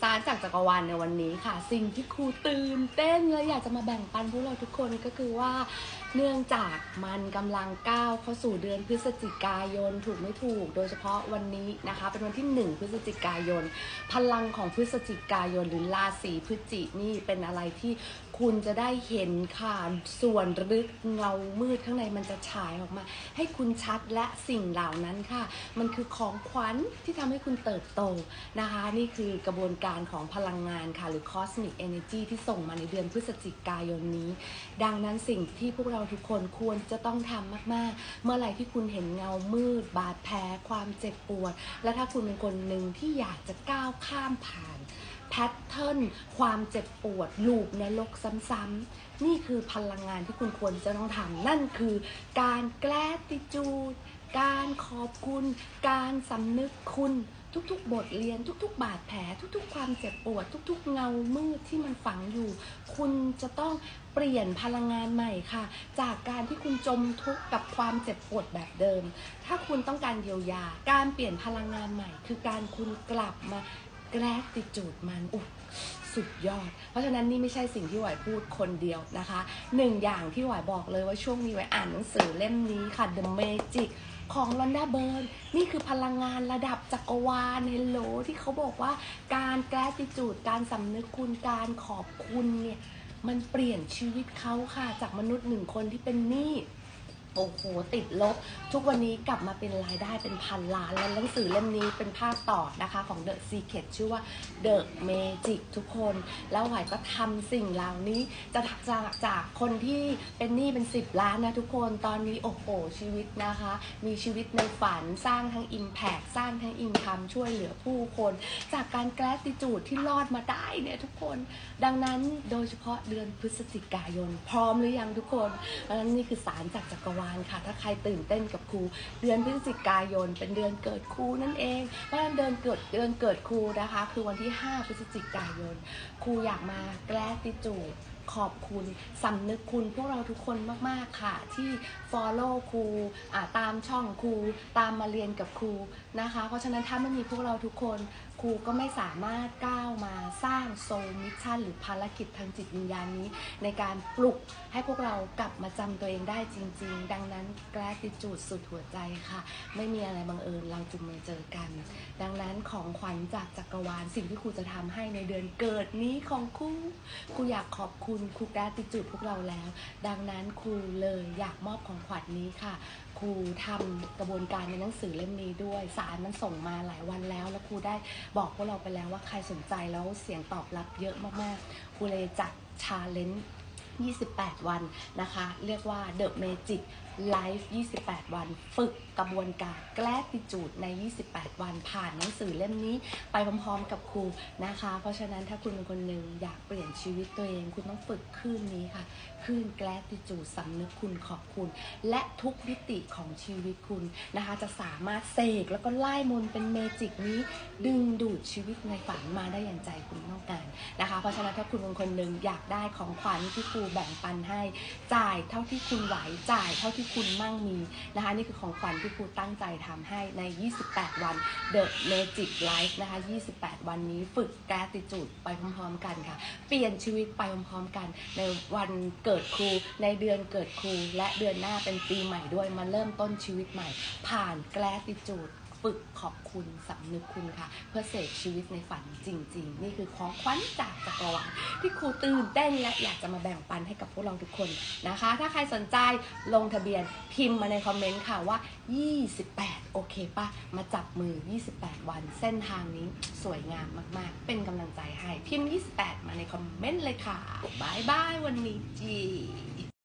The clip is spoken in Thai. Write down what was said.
สารจากจักรวาลในวันนี้ค่ะ สิ่งที่ครูตื่นเต้นและอยากจะมาแบ่งปันพวกเราทุกคนก็คือว่า เนื่องจากมันกำลังก้าวเข้าสู่เดือนพฤศจิกายนถูกไม่ถูก โดยเฉพาะวันนี้นะคะ เป็นวันที่ 1 พฤศจิกายน พลังของพฤศจิกายนหรือราศีพฤศจินี่เป็นอะไรที่ คุณจะได้เห็นค่ะส่วนลึกเงามืดข้างในมันจะฉายออกมา ให้คุณชัดและสิ่งเหล่านั้นค่ะ มันคือของขวัญที่ทำให้คุณเติบโตนะคะ นี่คือกระบวนการของพลังงานค่ะ หรือ cosmic energy ที่ส่งมาในเดือนพฤศจิกายนนี้ ดังนั้นสิ่งที่พวกเราทุกคนควรจะต้องทำมาก ๆ เมื่อไหร่ที่คุณเห็นเงามืด บาดแผลความเจ็บปวด และถ้าคุณเป็นคนหนึ่งที่อยากจะก้าวข้ามผ่าน แพทเทิร์นความเจ็บปวดลูปนรกซ้ำๆ นี่คือพลังงานที่คุณควรจะต้องทำนั่นคือการแกลติจูด การขอบคุณ การสำนึกคุณทุกๆ บทเรียนทุก ๆ บาดแผล ทุกๆ ความเจ็บปวด ทุก ๆ เงามืดที่มันฝังอยู่ คุณจะต้องเปลี่ยนพลังงานใหม่ค่ะ จากการที่คุณจมทุกข์กับความเจ็บปวดแบบเดิม ถ้าคุณต้องการเยียวยา การเปลี่ยนพลังงานใหม่ คือการคุณกลับมา แกลติจูดมันอุ๊ยสุดยอด เพราะฉะนั้นนี่ไม่ใช่สิ่งที่หวายพูดคนเดียวนะคะหนึ่งอย่างที่หวายบอกเลยว่าช่วงนี้หวายอ่านหนังสือเล่มนี้ค่ะ The Magic ของลอนดาเบิร์นนี่คือพลังงานระดับจักรวาลเฮลโลที่เขาบอกว่าการแกลติจูดการสำนึกคุณการขอบคุณเนี่ยมันเปลี่ยนชีวิตเขาค่ะ จากมนุษย์หนึ่งคนที่เป็นหนี้ โอ้โหติดลบ ทุกวันนี้กลับมาเป็นรายได้เป็นพันล้านแล้วหนังสือเล่มนี้เป็นภาคต่อนะคะ ของ The Secret ชื่อว่า The Magic ทุกคน แล้วหวายก็ทำสิ่งเหล่านี้จะจากจากคนที่เป็นหนี้เป็น 10 ล้านนะทุกคนตอนนี้โอ้โหชีวิตนะคะ มีชีวิตในฝันสร้างทั้ง Impact สร้างทั้ง Income ช่วยเหลือผู้คน จากการแกลติจูดที่รอดมาได้เนี่ยทุกคน ดังนั้นโดยเฉพาะเดือนพฤศจิกายน พร้อมหรือยังทุกคนเพราะนั้นนี่คือสารจากจักรวาลค่ะ ถ้าใครตื่นเต้นกับครู เดือนพฤศจิกายน เป็นเดือนเกิดครูนั่นเองเพราะฉะนั้นเดือนเกิดเดือนเกิดครูนะคะ คือวันที่ 5 พฤศจิกายน ครูอยากมาแกล้ติจู ขอบคุณสำนึกคุณพวกเราทุกคนมาก ๆ ค่ะ ที่ follow ครูตามช่องครู ตามมาเรียนกับครูนะคะ เพราะฉะนั้นถ้าไม่มีพวกเราทุกคนครูก็ไม่สามารถก้าวมาสร้างโซลมิชชั่นหรือภารกิจทางจิตวิญญาณนี้ ในการปลุกให้พวกเรากลับมาจำตัวเองได้จริง ๆ ดังนั้น gratitude สุดหัวใจค่ะ ไม่มีอะไรบังเอิญเราจุงมาเจอกัน ดังนั้นของขวัญจากจักรวาลสิ่งที่ครูจะทำให้ในเดือนเกิดนี้ของครูครูอยากขอบคุณครู gratitude พวกเราแล้ว ดังนั้นครูเลยอยากมอบของขวัญนี้ค่ะ ครูทำกระบวนการในหนังสือเล่มนี้ด้วย สารมันส่งมาหลายวันแล้ว แล้วครูได้บอกพวกเราไปแล้วว่าใครสนใจแล้วเสียงตอบรับเยอะมากๆ ครูเลยจัดชาเลนจ์ 28 วันนะคะ เรียกว่า The Magic Life 28 วัน ฝึกกระบวนการแกล้ติจูดใน 28 วัน ผ่านหนังสือเล่มนี้ไปพร้อมๆกับครูนะคะ เพราะฉะนั้นถ้าคุณเป็นคนหนึ่งอยากเปลี่ยนชีวิตตัวเอง คุณต้องฝึกคลื่นนี้ค่ะคลื่นแกล้ติจูดสำนึกคุณขอบคุณ และทุกมิติของชีวิตคุณนะคะ จะสามารถเสกแล้วก็ไล่มนเป็นเมจิกนี้ดึงดูดชีวิตในฝันมาได้อย่างใจคุณต้องการนะคะ เพราะฉะนั้นถ้าคุณเป็นคนหนึ่งอยากได้ของขวัญที่ครูแบ่งปันให้ จ่ายเท่าที่คุณไหวจ่ายเท่าที่คุณมั่งมีนะคะนี่คือของขวัญที่ครูตั้งใจทำให้ใน 28 วัน The Magic Life นะคะ 28 วันนี้ฝึกแกติจูดไปพร้อมๆกันค่ะ เปลี่ยนชีวิตไปพร้อมๆกัน ในวันเกิดครูในเดือนเกิดครู และเดือนหน้าเป็นปีใหม่ด้วยมาเริ่มต้นชีวิตใหม่ ผ่านแกติจูด ฝึกขอบคุณสำนึกคุณค่ะ เพื่อเสกชีวิตในฝันจริง ๆ นี่คือของขวัญจากจักรวาลที่ครูตื่นเต้นและอยากจะมาแบ่งปันให้กับพวกเราทุกคนนะคะ ถ้าใครสนใจลงทะเบียนพิมพ์มาในคอมเมนต์ค่ะว่า 28 โอเคปะมาจับมือ 28 วันเส้นทางนี้สวยงามมากๆ เป็นกำลังใจให้พิมพ์ 28 มาในคอมเมนต์เลยค่ะบายบายวันนี้จี